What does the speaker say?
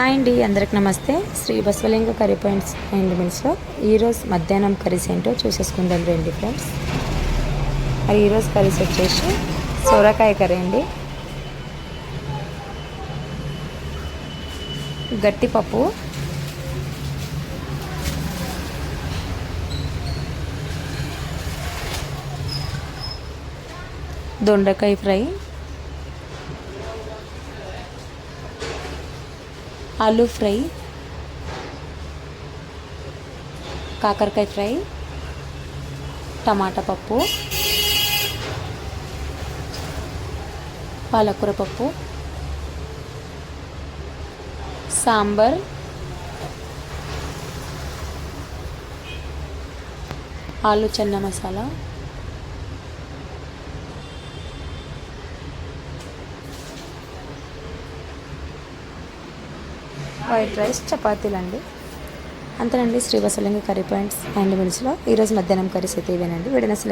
Hi అండి అందరికి నమస్తే. Shri Basavalinga curry points and మిల్స్లో ఈరోజు మధ్యాహ్నం కర్రీస్ ఏంటో చూసేసుకుందాం రండి ఫ్రెండ్స్. మరి ఈరోజు కర్రీస్ వచ్చేసి సొరకాయ కర్రీ అండి. గట్టిపప్పు. దొండకాయ ఫ్రై. ఆలూ ఫ్రై కాకరకాయ ఫ్రై టమాటా పప్పు పాలకూర పప్పు సాంబార్ ఆలు చెన్న మసాలా వైట్ రైస్ చపాతీలు అండి అంతేనండి శ్రీవసలింగ కర్రీ పాయింట్స్ అండ్ మిల్స్లో ఈరోజు మధ్యాహ్నం కర్రీస్ అయితే ఇవేనండి వీడిన